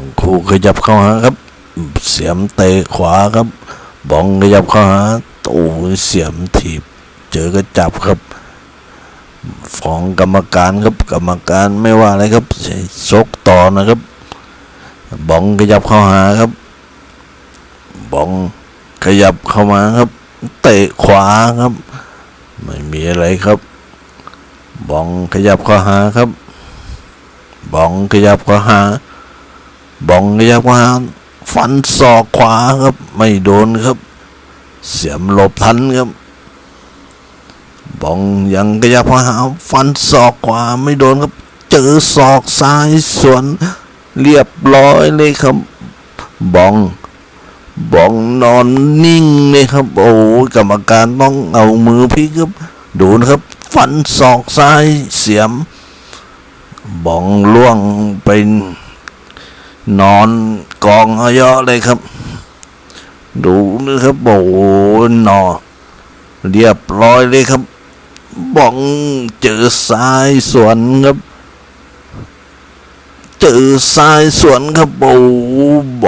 ทั้งคู่ขยับเข้าหาครับ เสียมเตะขวาครับ บองขยับเข้าหาโอ้เสียมถีบ เจอก็จับครับฟ้องกรรมการครับกรรมการไม่ว่าอะไรครับใช้ชกต่อนะครับ บองขยับเข้าหาครับ บองขยับเข้ามาครับ เตะขวาครับ ไม่มีอะไรครับ บองขยับเข้าหาครับ บองขยับเข้าหา บองยับเข้าฟันศอกขวาครับ ไม่โดนครับ เสียมหลบทันครับ บองยังขยับมาหาฟันศอกขวาไม่โดนครับ เจอศอกซ้ายสวนเรียบร้อยเลยครับ บอง บองนอนนิ่งเลยครับ โอ้กรรมการต้องเอามือพลิกครับ ดูนะครับ ฟันศอกซ้ายเสียม บองล่วงไปน นอนกองเยอะเลยครับ ดูนะครับโอ้โหนอนเรียบร้อยเลยครับบ้องเจอซ้ายสวนครับ เจอซ้ายสวนครับโอ้